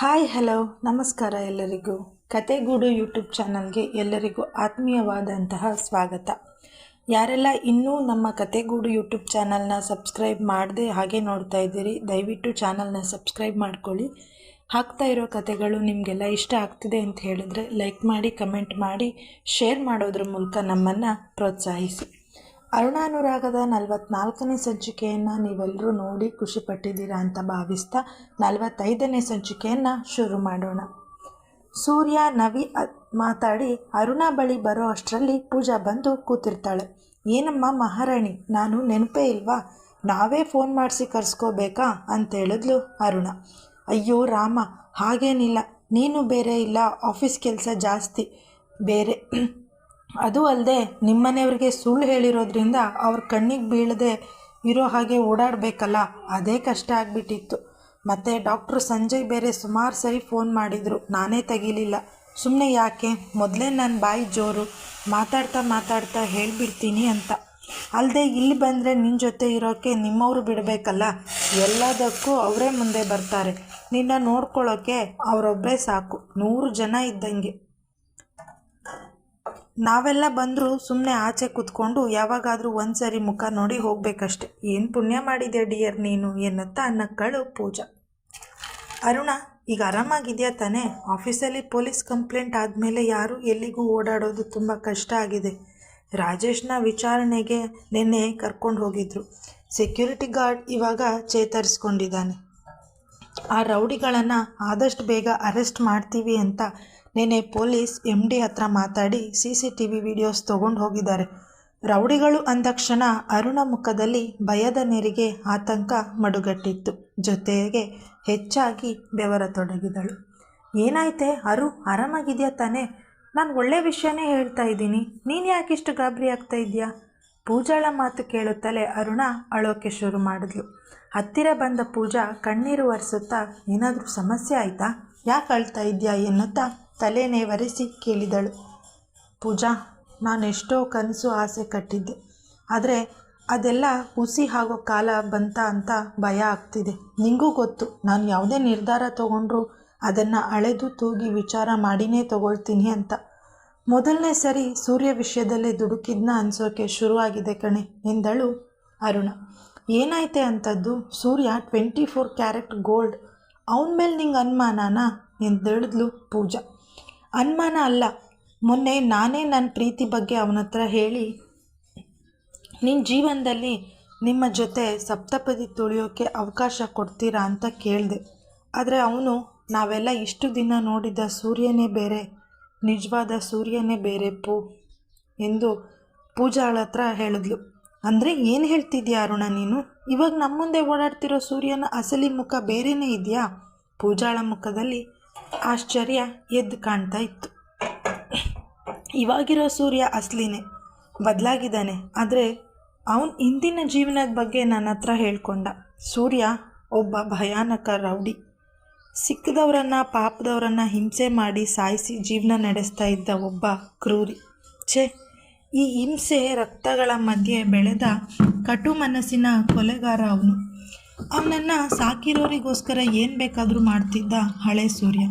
Hi, hello, ನಮಸ್ಕಾರ ಎಲ್ಲರಿಗೂ. ಕತೆಗೂಡು YouTube ಚಾನಲ್ಗೆ ಎಲ್ಲರಿಗೂ ಆತ್ಮೀಯವಾದಂತಹ ಸ್ವಾಗತ. ಯಾರೆಲ್ಲ ಇನ್ನೂ ನಮ್ಮ ಕತೆಗೂಡು ಯೂಟ್ಯೂಬ್ ಚಾನಲ್ನ ಸಬ್ಸ್ಕ್ರೈಬ್ ಮಾಡದೆ ಹಾಗೆ ನೋಡ್ತಾ ಇದ್ದೀರಿ, ದಯವಿಟ್ಟು ಚಾನಲ್ನ ಸಬ್ಸ್ಕ್ರೈಬ್ ಮಾಡ್ಕೊಳ್ಳಿ. ಹಾಕ್ತಾ ಇರೋ ಕತೆಗಳು ನಿಮಗೆಲ್ಲ ಇಷ್ಟ ಆಗ್ತಿದೆ ಅಂತ ಹೇಳಿದ್ರೆ ಲೈಕ್ ಮಾಡಿ, ಕಮೆಂಟ್ ಮಾಡಿ, ಶೇರ್ ಮಾಡೋದ್ರ ಮೂಲಕ ನಮ್ಮನ್ನು ಪ್ರೋತ್ಸಾಹಿಸಿ. ಅರುಣಾನುರಾಗದ ನಲವತ್ನಾಲ್ಕನೇ ಸಂಚಿಕೆಯನ್ನು ನೀವೆಲ್ಲರೂ ನೋಡಿ ಖುಷಿಪಟ್ಟಿದ್ದೀರಾ ಅಂತ ಭಾವಿಸ್ತಾ ನಲವತ್ತೈದನೇ ಸಂಚಿಕೆಯನ್ನು ಶುರು ಮಾಡೋಣ. ಸೂರ್ಯ ನವಿ ಮಾತಾಡಿ, ಅರುಣ ಬಳಿ ಬರೋ ಅಷ್ಟರಲ್ಲಿ ಪೂಜಾ ಬಂದು ಕೂತಿರ್ತಾಳೆ. ಏನಮ್ಮ ಮಹಾರಾಣಿ, ನಾನು ನೆನಪೇ ಇಲ್ವಾ? ನಾವೇ ಫೋನ್ ಮಾಡಿಸಿ ಕರ್ಸ್ಕೋಬೇಕಾ? ಅಂತ ಹೇಳಿದ್ಲು ಅರುಣ. ಅಯ್ಯೋ ರಾಮ, ಹಾಗೇನಿಲ್ಲ. ನೀನು ಬೇರೆ ಇಲ್ಲ, ಆಫೀಸ್ ಕೆಲಸ ಜಾಸ್ತಿ. ಬೇರೆ ಅದು ಅಲ್ಲದೆ ನಿಮ್ಮನೆಯವ್ರಿಗೆ ಸುಳ್ಳು ಹೇಳಿರೋದ್ರಿಂದ ಅವ್ರ ಕಣ್ಣಿಗೆ ಬೀಳದೆ ಇರೋ ಹಾಗೆ ಓಡಾಡಬೇಕಲ್ಲ, ಅದೇ ಕಷ್ಟ ಆಗಿಬಿಟ್ಟಿತ್ತು. ಮತ್ತು ಡಾಕ್ಟ್ರು ಸಂಜಯ್ ಬೇರೆ ಸುಮಾರು ಸರಿ ಫೋನ್ ಮಾಡಿದರು, ನಾನೇ ತೆಗಿಲಿಲ್ಲ. ಸುಮ್ಮನೆ ಯಾಕೆ? ಮೊದಲೇ ನನ್ನ ಬಾಯಿ ಜೋರು, ಮಾತಾಡ್ತಾ ಮಾತಾಡ್ತಾ ಹೇಳಿಬಿಡ್ತೀನಿ ಅಂತ. ಅಲ್ಲದೆ ಇಲ್ಲಿ ಬಂದರೆ ನಿನ್ನ ಜೊತೆ ಇರೋಕ್ಕೆ ನಿಮ್ಮವರು ಬಿಡಬೇಕಲ್ಲ, ಎಲ್ಲದಕ್ಕೂ ಅವರೇ ಮುಂದೆ ಬರ್ತಾರೆ. ನಿನ್ನ ನೋಡ್ಕೊಳ್ಳೋಕ್ಕೆ ಅವರೊಬ್ಬರೇ ಸಾಕು, ನೂರು ಜನ ಇದ್ದಂಗೆ. ನಾವೆಲ್ಲ ಬಂದರೂ ಸುಮ್ಮನೆ ಆಚೆ ಕೂತ್ಕೊಂಡು ಯಾವಾಗಾದರೂ ಒಂದ್ಸರಿ ಮುಖ ನೋಡಿ ಹೋಗ್ಬೇಕಷ್ಟೆ. ಏನು ಪುಣ್ಯ ಮಾಡಿದೆ ಡಿಯರ್ ನೀನು ಎನ್ನುತ್ತಾ ನಕ್ಕಳು ಪೂಜಾ. ಅರುಣ, ಈಗ ಆರಾಮಾಗಿದೆಯಾ ತಾನೆ? ಆಫೀಸಲ್ಲಿ ಪೊಲೀಸ್ ಕಂಪ್ಲೇಂಟ್ ಆದಮೇಲೆ ಯಾರು ಎಲ್ಲಿಗೂ ಓಡಾಡೋದು ತುಂಬ ಕಷ್ಟ ಆಗಿದೆ. ರಾಜೇಶ್ನ ವಿಚಾರಣೆಗೆ ನಿನ್ನೆ ಕರ್ಕೊಂಡು ಹೋಗಿದ್ರು. ಸೆಕ್ಯೂರಿಟಿ ಗಾರ್ಡ್ ಇವಾಗ ಚೇತರಿಸ್ಕೊಂಡಿದ್ದಾನೆ. ಆ ರೌಡಿಗಳನ್ನು ಆದಷ್ಟು ಬೇಗ ಅರೆಸ್ಟ್ ಮಾಡ್ತೀವಿ ಅಂತ ನೆನೆ ಪೊಲೀಸ್ ಎಂ ಡಿ ಹತ್ರ ಮಾತಾಡಿ C C T V videos ತೊಗೊಂಡು ಹೋಗಿದ್ದಾರೆ. ರೌಡಿಗಳು ಅಂದಕ್ಷಣ ಅರುಣ ಮುಖದಲ್ಲಿ ಭಯದ ನೆರಿಗೆ ಆತಂಕ ಮಡುಗಟ್ಟಿತ್ತು. ಜೊತೆಗೆ ಹೆಚ್ಚಾಗಿ ಬೆವರತೊಡಗಿದಳು ಏನಾಯ್ತೆ ಅರು, ಆರಾಮಾಗಿದೆಯಾ ತಾನೇ? ನಾನು ಒಳ್ಳೆ ವಿಷಯನೇ ಹೇಳ್ತಾ ಇದ್ದೀನಿ. ನೀನು ಯಾಕಿಷ್ಟು ಗಾಬರಿ ಆಗ್ತಾ ಇದೆಯಾ? ಪೂಜಾಳ ಮಾತು ಕೇಳುತ್ತಲೇ ಅರುಣ ಅಳೋಕೆ ಶುರು ಮಾಡಿದ್ಲು. ಹತ್ತಿರ ಬಂದ ಪೂಜಾ ಕಣ್ಣೀರು ಒರೆಸುತ್ತಾ, ಏನಾದರೂ ಸಮಸ್ಯೆ ಆಯಿತಾ? ಯಾಕೆ ಅಳ್ತಾ ಇದೆಯಾ ಎನ್ನುತ್ತಾ ತಲೆನೇ ಒರೆಸಿ ಕೇಳಿದಳು. ಪೂಜಾ ನಾನೆಷ್ಟೋ ಕನಸು ಆಸೆ ಕಟ್ಟಿದ್ದೆ. ಆದರೆ ಅದೆಲ್ಲ ಹುಸಿ ಆಗೋ ಕಾಲ ಬಂತ ಅಂತ ಭಯ ಆಗ್ತಿದೆ. ನಿಂಗೂ ಗೊತ್ತು, ನಾನು ಯಾವುದೇ ನಿರ್ಧಾರ ತಗೊಂಡ್ರು ಅದನ್ನು ಅಳೆದು ತೂಗಿ ವಿಚಾರ ಮಾಡಿನೇ ತಗೊಳ್ತೀನಿ ಅಂತ. ಮೊದಲನೇ ಸರಿ ಸೂರ್ಯ ವಿಷಯದಲ್ಲೇ ದುಡುಕಿದ್ನ ಅನ್ಸೋಕೆ ಶುರುವಾಗಿದೆ ಕಣೆ, ಎಂದಳು ಅರುಣ. ಏನಾಯ್ತೆ ಅಂಥದ್ದು Surya twenty four carat gold, ಅವನ ಮೇಲೆ ನಿಂಗೆ ಅನುಮಾನನಾ? ಎಂದೇಳಿದ್ಲು ಪೂಜಾ. ಅನುಮಾನ ಅಲ್ಲ. ಮೊನ್ನೆ ನಾನೇ ನನ್ನ ಪ್ರೀತಿ ಬಗ್ಗೆ ಅವನ ಹತ್ರ ಹೇಳಿ ನಿನ್ನ ಜೀವನದಲ್ಲಿ ನಿಮ್ಮ ಜೊತೆ ಸಪ್ತಪದಿ ತುಳಿಯೋಕ್ಕೆ ಅವಕಾಶ ಕೊಡ್ತೀರಾ ಅಂತ ಕೇಳಿದೆ. ಆದರೆ ಅವನು ನಾವೆಲ್ಲ ಇಷ್ಟು ದಿನ ನೋಡಿದ ಸೂರ್ಯನೇ ಬೇರೆ, ನಿಜವಾದ ಸೂರ್ಯನೇ ಬೇರೆ ಪೂ ಎಂದು ಪೂಜಾಳ ಹತ್ರ ಹೇಳಿದ್ಲು. ಅಂದರೆ ಏನು ಹೇಳ್ತಿದ್ಯಾ ಅರುಣ ನೀನು? ಇವಾಗ ನಮ್ಮ ಮುಂದೆ ಓಡಾಡ್ತಿರೋ ಸೂರ್ಯನ ಅಸಲಿ ಮುಖ ಬೇರೆಯೇ ಇದೆಯಾ? ಪೂಜಾಳ ಮುಖದಲ್ಲಿ ಆಶ್ಚರ್ಯ ಎದ್ದು ಕಾಣ್ತಾ ಇತ್ತು. ಇವಾಗಿರೋ ಸೂರ್ಯ ಅಸ್ಲಿನೇ, ಬದಲಾಗಿದ್ದಾನೆ. ಆದರೆ ಅವನ ಹಿಂದಿನ ಜೀವನದ ಬಗ್ಗೆ ನನ್ನ ಹತ್ರ ಹೇಳ್ಕೊಂಡ. ಸೂರ್ಯ ಒಬ್ಬ ಭಯಾನಕ ರೌಡಿ. ಸಿಕ್ಕದವರನ್ನು, ಪಾಪದವರನ್ನು ಹಿಂಸೆ ಮಾಡಿ ಸಾಯಿಸಿ ಜೀವನ ನಡೆಸ್ತಾ ಇದ್ದ ಒಬ್ಬ ಕ್ರೂರಿ. ಛೇ, ಈ ಹಿಂಸೆ ರಕ್ತಗಳ ಮಧ್ಯೆ ಬೆಳೆದ ಕಟು ಮನಸ್ಸಿನ ಕೊಲೆಗಾರ ಅವನು. ಅವನನ್ನು ಸಾಕಿರೋರಿಗೋಸ್ಕರ ಏನು ಬೇಕಾದರೂ ಮಾಡ್ತಿದ್ದ ಹಳೆ ಸೂರ್ಯ.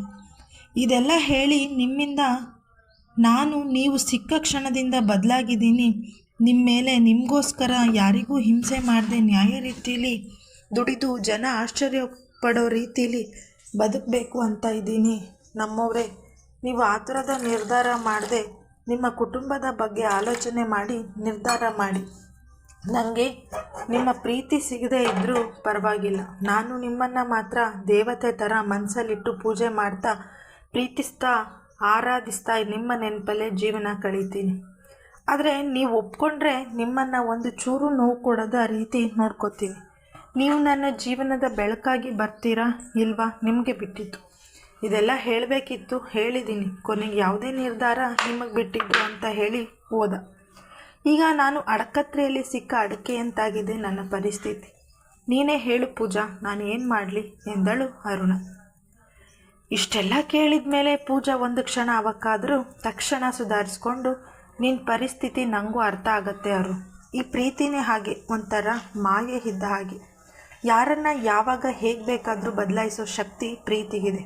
ಇದೆಲ್ಲ ಹೇಳಿ ನಿಮ್ಮಿಂದ ನಾನು ನೀವು ಸಿಕ್ಕ ಕ್ಷಣದಿಂದ ಬದಲಾಗಿದ್ದೀನಿ. ನಿಮ್ಮ ಮೇಲೆ ನಿಮಗೋಸ್ಕರ ಯಾರಿಗೂ ಹಿಂಸೆ ಮಾಡದೆ ನ್ಯಾಯ ರೀತಿಯಲ್ಲಿ ದುಡಿದು ಜನ ಆಶ್ಚರ್ಯ ಪಡೋ ರೀತಿಲಿ ಬದುಕಬೇಕು ಅಂತ ಇದ್ದೀನಿ. ನಮ್ಮವರೇ, ನೀವು ಆ ಥರದ ನಿರ್ಧಾರ ಮಾಡದೆ ನಿಮ್ಮ ಕುಟುಂಬದ ಬಗ್ಗೆ ಆಲೋಚನೆ ಮಾಡಿ ನಿರ್ಧಾರ ಮಾಡಿ. ನನಗೆ ನಿಮ್ಮ ಪ್ರೀತಿ ಸಿಗದೇ ಇದ್ದರೂ ಪರವಾಗಿಲ್ಲ. ನಾನು ನಿಮ್ಮನ್ನು ಮಾತ್ರ ದೇವತೆ ಥರ ಮನಸ್ಸಲ್ಲಿಟ್ಟು ಪೂಜೆ ಮಾಡ್ತಾ ಪ್ರೀತಿಸ್ತಾ ಆರಾಧಿಸ್ತಾ ನಿಮ್ಮ ನೆನಪಲ್ಲೇ ಜೀವನ ಕಳೀತೀನಿ. ಆದರೆ ನೀವು ಒಪ್ಕೊಂಡ್ರೆ ನಿಮ್ಮನ್ನು ಒಂದು ಚೂರು ನೋವು ಕೊಡೋದ ರೀತಿ ನೋಡ್ಕೋತೀನಿ. ನೀವು ನನ್ನ ಜೀವನದ ಬೆಳಕಾಗಿ ಬರ್ತೀರಾ ಇಲ್ವಾ ನಿಮಗೆ ಬಿಟ್ಟಿತ್ತು. ಇದೆಲ್ಲ ಹೇಳಬೇಕಿತ್ತು ಹೇಳಿದ್ದೀನಿ ಕೊನೆಗೆ ಯಾವುದೇ ನಿರ್ಧಾರ ನಿಮಗೆ ಬಿಟ್ಟಿದ್ದು ಅಂತ ಹೇಳಿ ಹೋದ. ಈಗ ನಾನು ಅಡಕತ್ರೆಯಲ್ಲಿ ಸಿಕ್ಕ ಅಡಕೆಯಂತಾಗಿದೆ ನನ್ನ ಪರಿಸ್ಥಿತಿ. ನೀನೇ ಹೇಳು ಪೂಜಾ, ನಾನು ಏನು ಮಾಡಲಿ? ಎಂದಳು ಅರುಣ. ಇಷ್ಟೆಲ್ಲ ಕೇಳಿದ ಮೇಲೆ ಪೂಜಾ ಒಂದು ಕ್ಷಣ ಅವಕ್ಕಾದರೂ ತಕ್ಷಣ ಸುಧಾರಿಸ್ಕೊಂಡು ನಿನ್ನ ಪರಿಸ್ಥಿತಿ ನನಗೂ ಅರ್ಥ ಆಗತ್ತೆ ಅರು. ಈ ಪ್ರೀತಿನೇ ಹಾಗೆ, ಒಂಥರ ಮಾಯೆ ಇದ್ದ ಹಾಗೆ. ಯಾರನ್ನು ಯಾವಾಗ ಹೇಗೆ ಬೇಕಾದರೂ ಬದಲಾಯಿಸೋ ಶಕ್ತಿ ಪ್ರೀತಿಗಿದೆ.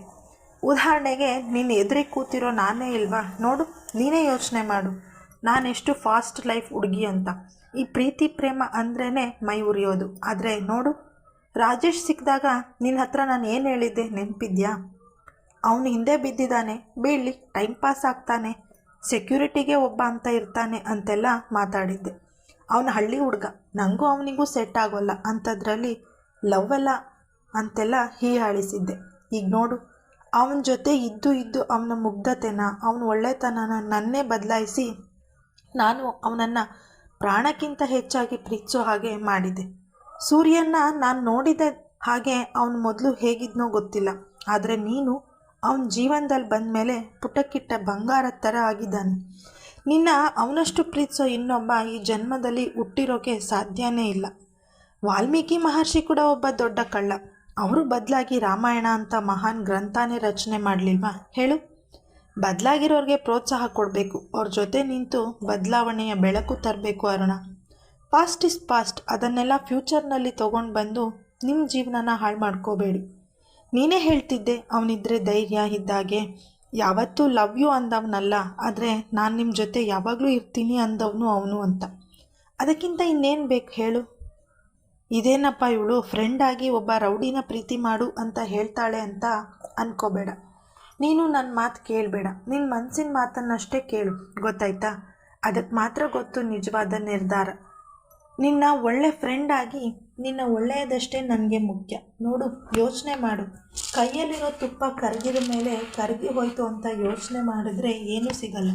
ಉದಾಹರಣೆಗೆ, ನೀನು ಎದುರಿಗೆ ಕೂತಿರೋ ನಾನೇ ಇಲ್ವಾ? ನೋಡು, ನೀನೇ ಯೋಚನೆ ಮಾಡು. ನಾನೆಷ್ಟು ಫಾಸ್ಟ್ ಲೈಫ್ ಹುಡುಗಿ ಅಂತ. ಈ ಪ್ರೀತಿ ಪ್ರೇಮ ಅಂದ್ರೇ ಮೈ ಉರಿಯೋದು ಆದರೆ ನೋಡು, ರಾಜೇಶ್ ಸಿಕ್ಕಿದಾಗ ನಿನ್ನ ಹತ್ರ ನಾನು ಏನು ಹೇಳಿದ್ದೆ ನೆನಪಿದ್ಯಾ? ಅವನು ಹಿಂದೆ ಬಿದ್ದಿದ್ದಾನೆ, ಬೀಳಲಿ ಟೈಮ್ ಪಾಸ್ ಆಗ್ತಾನೆ ಸೆಕ್ಯೂರಿಟಿಗೆ ಒಬ್ಬ ಅಂತ ಇರ್ತಾನೆ ಅಂತೆಲ್ಲ ಮಾತಾಡಿದ್ದೆ. ಅವನ ಹಳ್ಳಿ ಹುಡುಗ ನನಗೂ ಅವನಿಗೂ ಸೆಟ್ ಆಗೋಲ್ಲ ಅಂಥದ್ರಲ್ಲಿ ಲವ್ ಅಲ್ಲ ಅಂತೆಲ್ಲ ಹೀಯಾಳಿಸಿದ್ದೆ. ಈಗ ನೋಡು, ಅವನ ಜೊತೆ ಇದ್ದು ಇದ್ದು ಅವನ ಮುಗ್ಧತೆನ, ಅವನ ಒಳ್ಳೆತನನ ನನ್ನೇ ಬದಲಾಯಿಸಿ ನಾನು ಅವನನ್ನು ಪ್ರಾಣಕ್ಕಿಂತ ಹೆಚ್ಚಾಗಿ ಪ್ರೀತಿಸೋ ಹಾಗೆ ಮಾಡಿದೆ. ಸೂರ್ಯನ ನಾನು ನೋಡಿದ ಹಾಗೆ ಅವನು ಮೊದಲು ಹೇಗಿದ್ನೋ ಗೊತ್ತಿಲ್ಲ. ಆದರೆ ನೀನು ಅವನ ಜೀವನದಲ್ಲಿ ಬಂದ ಮೇಲೆ ಪುಟಕ್ಕಿಟ್ಟ ಬಂಗಾರದ ಥರ ಆಗಿದ್ದಾನೆ. ನಿನ್ನ ಅವನಷ್ಟು ಪ್ರೀತಿಸೋ ಇನ್ನೊಬ್ಬ ಈ ಜನ್ಮದಲ್ಲಿ ಹುಟ್ಟಿರೋಕೆ ಸಾಧ್ಯನೇ ಇಲ್ಲ. ವಾಲ್ಮೀಕಿ ಮಹರ್ಷಿ ಕೂಡ ಒಬ್ಬ ದೊಡ್ಡ ಕಳ್ಳ. ಅವರು ಬದಲಾಗಿ ರಾಮಾಯಣ ಅಂತ ಮಹಾನ್ ಗ್ರಂಥಾನೇ ರಚನೆ ಮಾಡಲಿಲ್ವಾ? ಹೇಳು. ಬದಲಾಗಿರೋರಿಗೆ ಪ್ರೋತ್ಸಾಹ ಕೊಡಬೇಕು. ಅವ್ರ ಜೊತೆ ನಿಂತು ಬದಲಾವಣೆಯ ಬೆಳಕು ತರಬೇಕು ಅರುಣ. ಪಾಸ್ಟ್ ಇಸ್ ಪಾಸ್ಟ್ ಅದನ್ನೆಲ್ಲ ಫ್ಯೂಚರ್ನಲ್ಲಿ ತೊಗೊಂಡು ಬಂದು ನಿಮ್ಮ ಜೀವನನ ಹಾಳು ಮಾಡ್ಕೋಬೇಡಿ. ನೀನೇ ಹೇಳ್ತಿದ್ದೆ, ಅವನಿದ್ರೆ ಧೈರ್ಯ ಇದ್ದಾಗೆ. ಯಾವತ್ತೂ ಲವ್ ಯು ಅಂದವನಲ್ಲ, ಆದರೆ ನಾನು ನಿಮ್ಮ ಜೊತೆ ಯಾವಾಗಲೂ ಇರ್ತೀನಿ ಅಂದವನು ಅವನು ಅಂತ. ಅದಕ್ಕಿಂತ ಇನ್ನೇನು ಬೇಕು ಹೇಳು? ಇದೇನಪ್ಪ ಇವಳು ಫ್ರೆಂಡ್ ಆಗಿ ಒಬ್ಬ ರೌಡಿನ ಪ್ರೀತಿ ಮಾಡು ಅಂತ ಹೇಳ್ತಾಳೆ ಅಂತ ಅನ್ಕೋಬೇಡ. ನೀನು ನನ್ನ ಮಾತು ಕೇಳಬೇಡ. ನಿನ್ನ ಮನಸ್ಸಿನ ಮಾತನ್ನಷ್ಟೇ ಕೇಳು, ಗೊತ್ತಾಯ್ತಾ? ಅದಕ್ಕೆ ಮಾತ್ರ ಗೊತ್ತು ನಿಜವಾದ ನಿರ್ಧಾರ. ನಿನ್ನ ಒಳ್ಳೆ ಫ್ರೆಂಡ್ ಆಗಿ ನಿನ್ನ ಒಳ್ಳೆಯದಷ್ಟೇ ನನಗೆ ಮುಖ್ಯ. ನೋಡು, ಯೋಚನೆ ಮಾಡು. ಕೈಯಲ್ಲಿರೋ ತುಪ್ಪ ಕರಗಿದ ಮೇಲೆ ಕರಗಿ ಹೋಯ್ತು ಅಂತ ಯೋಚನೆ ಮಾಡಿದ್ರೆ ಏನೂ ಸಿಗಲ್ಲ.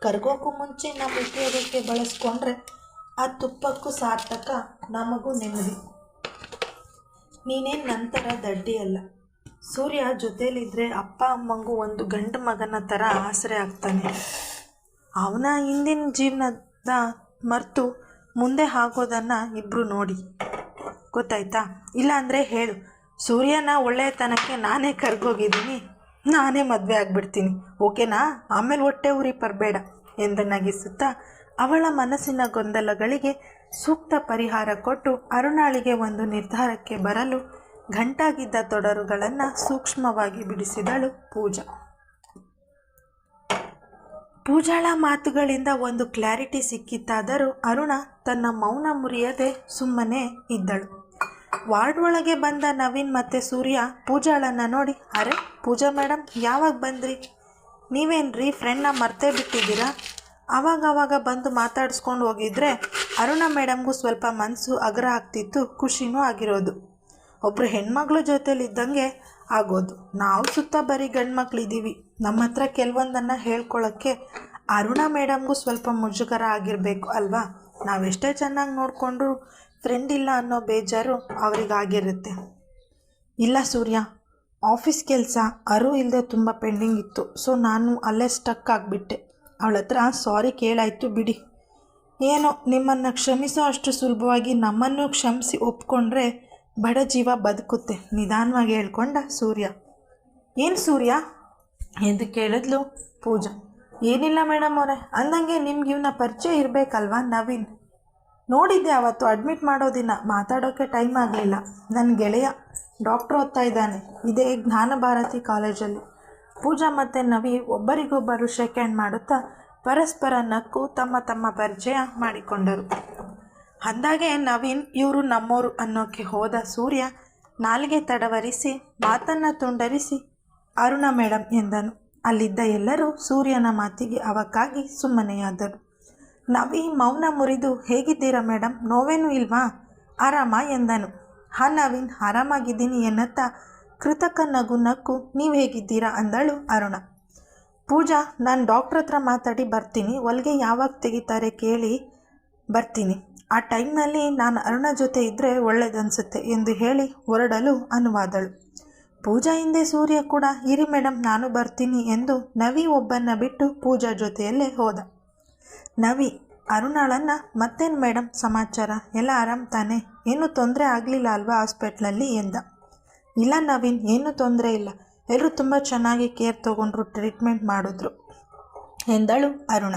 ಕರಗೋಕ್ಕೂ ಮುಂಚೆ ನಾವು ಉಪಯೋಗಕ್ಕೆ ಬಳಸ್ಕೊಂಡ್ರೆ ಆ ತುಪ್ಪಕ್ಕೂ ಸಾರ್ಥಕ, ನಮಗೂ ನೆಮ್ಮದಿ. ನೀನೇನು ನಂತರ ದಡ್ಡಿ ಸೂರ್ಯ ಜೊತೇಲಿದ್ರೆ ಅಪ್ಪ ಅಮ್ಮಂಗೂ ಒಂದು ಗಂಡು ಮಗನ ಥರ ಆಸರೆ ಆಗ್ತಾನೆ. ಅವನ ಹಿಂದಿನ ಜೀವನದ ಮರೆತು ಮುಂದೆ ಆಗೋದನ್ನು ಇಬ್ಬರು ನೋಡಿ. ಗೊತ್ತಾಯ್ತಾ? ಇಲ್ಲಾಂದರೆ ಹೇಳು. ಸೂರ್ಯನ ಒಳ್ಳೆಯತನಕ್ಕೆ ನಾನೇ ಕರ್ಗೋಗಿದ್ದೀನಿ. ನಾನೇ ಮದುವೆ ಆಗಿಬಿಡ್ತೀನಿ. ಓಕೆನಾ? ಆಮೇಲೆ ಹೊಟ್ಟೆ ಉರಿ ಬರಬೇಡ ಎಂದು ನಗಿಸುತ್ತಾ ಅವಳ ಮನಸ್ಸಿನ ಗೊಂದಲಗಳಿಗೆ ಸೂಕ್ತ ಪರಿಹಾರ ಕೊಟ್ಟು ಅರುಣಾಳಿಗೆ ಒಂದು ನಿರ್ಧಾರಕ್ಕೆ ಬರಲು ಗಂಟಾಗಿದ್ದ ತೊಡರುಗಳನ್ನು ಸೂಕ್ಷ್ಮವಾಗಿ ಬಿಡಿಸಿದಳು ಪೂಜಾ. ಪೂಜಾಳ ಮಾತುಗಳಿಂದ ಒಂದು ಕ್ಲಾರಿಟಿ ಸಿಕ್ಕಿತ್ತಾದರೂ ಅರುಣ ತನ್ನ ಮೌನ ಮುರಿಯದೆ ಸುಮ್ಮನೆ ಇದ್ದಳು. ವಾರ್ಡ್ ಒಳಗೆ ಬಂದ ನವೀನ್ ಮತ್ತು ಸೂರ್ಯ ಪೂಜಾಳನ್ನು ನೋಡಿ, ಅರೆ ಪೂಜಾ ಮೇಡಮ್ ಯಾವಾಗ ಬಂದ್ರಿ? ನೀವೇನ್ರಿ ಫ್ರೆಂಡ್ನ ಮರ್ತೇ ಬಿಟ್ಟಿದ್ದೀರಾ? ಆವಾಗ ಆವಾಗ ಬಂದು ಮಾತಾಡಿಸ್ಕೊಂಡು ಹೋಗಿದ್ರೆ ಅರುಣ ಮೇಡಮ್ಗೂ ಸ್ವಲ್ಪ ಮನಸ್ಸು ಅಗ್ರ ಆಗ್ತಿತ್ತು, ಖುಷಿನೂ ಆಗಿರೋದು. ಒಬ್ಬರು ಹೆಣ್ಮಕ್ಳು ಜೊತೇಲಿದ್ದಂಗೆ ಆಗೋದು. ನಾವು ಸುತ್ತ ಬರೀ ಗಂಡು ಮಕ್ಳಿದ್ದೀವಿ ನಮ್ಮ ಹತ್ರ ಕೆಲವೊಂದನ್ನು ಹೇಳ್ಕೊಳ್ಳೋಕ್ಕೆ ಅರುಣ ಮೇಡಮ್ಗೂ ಸ್ವಲ್ಪ ಮುಜುಗರ ಆಗಿರಬೇಕು ಅಲ್ವಾ? ನಾವೆಷ್ಟೇ ಚೆನ್ನಾಗಿ ನೋಡಿಕೊಂಡ್ರು ಫ್ರೆಂಡ್ ಇಲ್ಲ ಅನ್ನೋ ಬೇಜಾರು ಅವರಿಗಾಗಿರುತ್ತೆ ಇಲ್ಲ ಸೂರ್ಯ ಆಫೀಸ್ ಕೆಲಸ ಅರು ಇಲ್ಲದೆ ತುಂಬ ಪೆಂಡಿಂಗ್ ಇತ್ತು. ಸೊ ನಾನು ಅಲ್ಲೇ ಸ್ಟಕ್ ಆಗಿಬಿಟ್ಟೆ. ಅವಳ ಹತ್ರ ಸಾರಿ ಕೇಳಾಯಿತು ಬಿಡಿ. ಏನೋ ನಿಮ್ಮನ್ನು ಕ್ಷಮಿಸೋ ಅಷ್ಟು ಸುಲಭವಾಗಿ ನಮ್ಮನ್ನು ಕ್ಷಮಿಸಿ ಒಪ್ಕೊಂಡ್ರೆ ಬಡ ಜೀವ ಬದುಕುತ್ತೆ. ನಿಧಾನವಾಗಿ ಹೇಳ್ಕೊಂಡ ಸೂರ್ಯ. ಏನು ಸೂರ್ಯ? ಎಂದು ಕೇಳಿದ್ಲು ಪೂಜಾ. ಏನಿಲ್ಲ ಮೇಡಮ್ ಅವರೇ, ಅಂದಂಗೆ ನಿಮ್ಗೆ ಇವನ ಪರಿಚಯ ಇರಬೇಕಲ್ವಾ ನವೀನ್? ನೋಡಿದ್ದೆ ಅವತ್ತು ಅಡ್ಮಿಟ್ ಮಾಡೋ ದಿನ ಮಾತಾಡೋಕ್ಕೆ ಟೈಮ್ ಆಗಲಿಲ್ಲ. ನನ್ನ ಗೆಳೆಯ ಡಾಕ್ಟ್ರ್ ಓದ್ತಾ ಇದ್ದಾನೆ, ಇದೇ ಜ್ಞಾನ ಭಾರತಿ ಕಾಲೇಜಲ್ಲಿ. ಪೂಜಾ ಮತ್ತು ನವಿ ಒಬ್ಬರಿಗೊಬ್ಬರು ಶೇಕ್ ಹ್ಯಾಂಡ್ ಮಾಡುತ್ತಾ ಪರಸ್ಪರ ನಕ್ಕು ತಮ್ಮ ತಮ್ಮ ಪರಿಚಯ ಮಾಡಿಕೊಂಡರು. ಅಂದಾಗೆ ನವೀನ್? ಇವರು ನಮ್ಮೋರು ಅನ್ನೋಕ್ಕೆ ಹೋದ ಸೂರ್ಯ ನಾಲಿಗೆ ತಡವರಿಸಿ, ಮಾತನ್ನು ತುಂಡರಿಸಿ, ಅರುಣ ಮೇಡಮ್ ಎಂದನು. ಅಲ್ಲಿದ್ದ ಎಲ್ಲರೂ ಸೂರ್ಯನ ಮಾತಿಗೆ ಅವಕ್ಕಾಗಿ ಸುಮ್ಮನೆಯಾದರು. ನವಿ ಮೌನ ಮುರಿದು, ಹೇಗಿದ್ದೀರಾ ಮೇಡಮ್ ನೋವೇನೂ ಇಲ್ವಾ? ಆರಾಮ ಎಂದನು. ಹಾ ನವೀನ್, ಆರಾಮಾಗಿದ್ದೀನಿ ಎನ್ನುತ್ತಾ ಕೃತಕ ನಗು ನಕ್ಕು, ನೀವು ಹೇಗಿದ್ದೀರಾ? ಅಂದಳು ಅರುಣ. ಪೂಜಾ, ನಾನು ಡಾಕ್ಟ್ರ್ ಹತ್ರ ಮಾತಾಡಿ ಬರ್ತೀನಿ. ಹೊಲಿಗೆ ಯಾವಾಗ ತೆಗಿತಾರೆ ಕೇಳಿ. ಬರ್ತೀನಿ. ಆ ಟೈಮ್ನಲ್ಲಿ ನಾನು ಅರುಣ ಜೊತೆ ಇದ್ದರೆ ಒಳ್ಳೆಯದನ್ಸುತ್ತೆ ಎಂದು ಹೇಳಿ ಹೊರಡಲು ಅನುವಾದಳು. ಪೂಜಾ ಹಿಂದೆ ಸೂರ್ಯ ಕೂಡ, ಇರಿ ಮೇಡಮ್ ನಾನು ಬರ್ತೀನಿ ಎಂದು ನವಿ ಒಬ್ಬನ್ನ ಬಿಟ್ಟು ಪೂಜಾ ಜೊತೆಯಲ್ಲೇ ಹೋದ. ನವಿ, ಅರುಣಾಳನ್ನು ಮತ್ತೇನು ಮೇಡಮ್ ಸಮಾಚಾರ? ಎಲ್ಲ ಆರಾಮ್ ತಾನೆ? ಏನೂ ತೊಂದರೆ ಆಗಲಿಲ್ಲ ಅಲ್ವಾ ಹಾಸ್ಪಿಟ್ಲಲ್ಲಿ? ಎಂದ. ಇಲ್ಲ ನವೀನ್, ಏನೂ ತೊಂದರೆ ಇಲ್ಲ. ಎಲ್ಲರೂ ತುಂಬ ಚೆನ್ನಾಗಿ ಕೇರ್ ತೊಗೊಂಡ್ರು, ಟ್ರೀಟ್ಮೆಂಟ್ ಮಾಡಿದ್ರು ಎಂದಳು ಅರುಣ.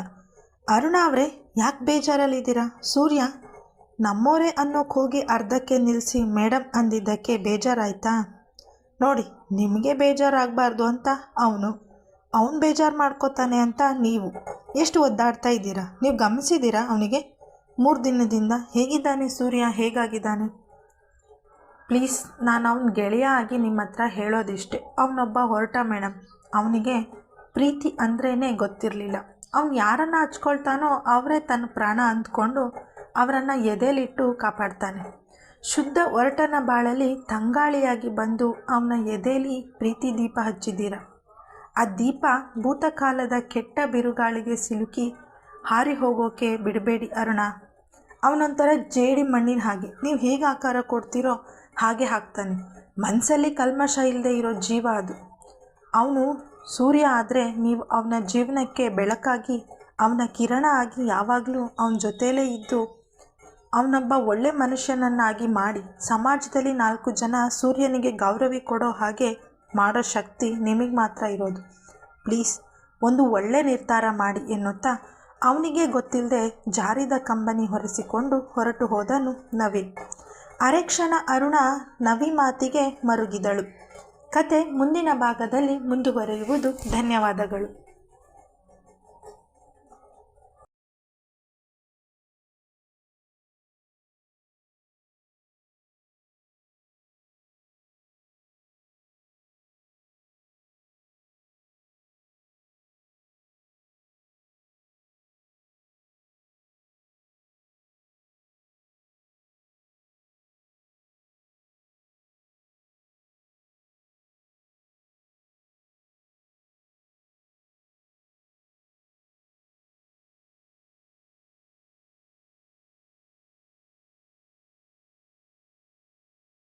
ಅರುಣ ಅವರೇ ಯಾಕೆ ಬೇಜಾರಲ್ಲಿದ್ದೀರಾ? ಸೂರ್ಯ, ನಮ್ಮೋರೇ ಅನ್ನೋ ಹೋಗಿ ಅರ್ಧಕ್ಕೆ ನಿಲ್ಲಿಸಿ ಮೇಡಮ್ ಅಂದಿದ್ದಕ್ಕೆ ಬೇಜಾರಾಯ್ತಾ? ನೋಡಿ, ನಿಮಗೆ ಬೇಜಾರಾಗಬಾರ್ದು ಅಂತ ಅವನು. ಅವನು ಬೇಜಾರು ಮಾಡ್ಕೋತಾನೆ ಅಂತ ನೀವು. ಎಷ್ಟು ಒದ್ದಾಡ್ತಾ ಇದ್ದೀರಾ? ನೀವು ಗಮನಿಸಿದ್ದೀರಾ ಅವನಿಗೆ? ಮೂರು ದಿನದಿಂದ ಹೇಗಿದ್ದಾನೆ ಸೂರ್ಯ? ಹೇಗಾಗಿದ್ದಾನೆ? ಪ್ಲೀಸ್, ನಾನು ಅವನ ಗೆಳೆಯ ಆಗಿ ನಿಮ್ಮ ಹತ್ರ ಹೇಳೋದಿಷ್ಟೆ. ಅವನೊಬ್ಬ ಹೊರಟ ಮೇಡಮ್ ಅವನಿಗೆ ಪ್ರೀತಿ ಅಂದ್ರೇ ಗೊತ್ತಿರಲಿಲ್ಲ. ಅವ್ನು ಯಾರನ್ನು ಹಚ್ಕೊಳ್ತಾನೋ ಅವರೇ ತನ್ನ ಪ್ರಾಣ ಅಂದ್ಕೊಂಡು ಅವರನ್ನು ಎದೆಲಿಟ್ಟು ಕಾಪಾಡ್ತಾನೆ. ಶುದ್ಧ ಒರಟನ ಬಾಳಲ್ಲಿ ತಂಗಾಳಿಯಾಗಿ ಬಂದು ಅವನ ಎದೆಲಿ ಪ್ರೀತಿ ದೀಪ ಹಚ್ಚಿದ್ದೀರ? ಆ ದೀಪ ಭೂತಕಾಲದ ಕೆಟ್ಟ ಬಿರುಗಾಳಿಗೆ ಸಿಲುಕಿ ಹಾರಿ ಹೋಗೋಕೆ ಬಿಡಬೇಡಿ ಅರುಣ. ಅವನೊಂಥರ ಜೇಡಿ ಮಣ್ಣಿನ ಹಾಗೆ. ನೀವು ಹೇಗೆ ಆಕಾರ ಕೊಡ್ತೀರೋ ಹಾಗೆ ಹಾಕ್ತಾನೆ. ಮನಸ್ಸಲ್ಲಿ ಕಲ್ಮಶ ಇಲ್ಲದೆ ಇರೋ ಜೀವ ಅದು. ಅವನು ಸೂರ್ಯ ಆದರೆ ನೀವು ಅವನ ಜೀವನಕ್ಕೆ ಬೆಳಕಾಗಿ, ಅವನ ಕಿರಣ ಆಗಿ ಯಾವಾಗಲೂ ಅವನ ಜೊತೆಯಲ್ಲೇ ಇದ್ದು, ಅವನೊಬ್ಬ ಒಳ್ಳೆ ಮನುಷ್ಯನನ್ನಾಗಿ ಮಾಡಿ ಸಮಾಜದಲ್ಲಿ ನಾಲ್ಕು ಜನ ಸೂರ್ಯನಿಗೆ ಗೌರವಿ ಕೊಡೋ ಹಾಗೆ ಮಾಡೋ ಶಕ್ತಿ ನಿಮಗೆ ಮಾತ್ರ ಇರೋದು. ಪ್ಲೀಸ್, ಒಂದು ಒಳ್ಳೆ ನಿರ್ಧಾರ ಮಾಡಿ ಎನ್ನುತ್ತಾ ಅವನಿಗೆ ಗೊತ್ತಿಲ್ಲದೆ ಜಾರಿದ ಕಂಬನಿ ಹೊರಿಸಿಕೊಂಡು ಹೊರಟು ಹೋದನು ನವೀನ್. ಅರೆಕ್ಷಣ ಅರುಣ ನವಿ ಮಾತಿಗೆ ಮರುಗಿದಳು. ಕತೆ ಮುಂದಿನ ಭಾಗದಲ್ಲಿ ಮುಂದುವರೆಯುವುದು. ಧನ್ಯವಾದಗಳು.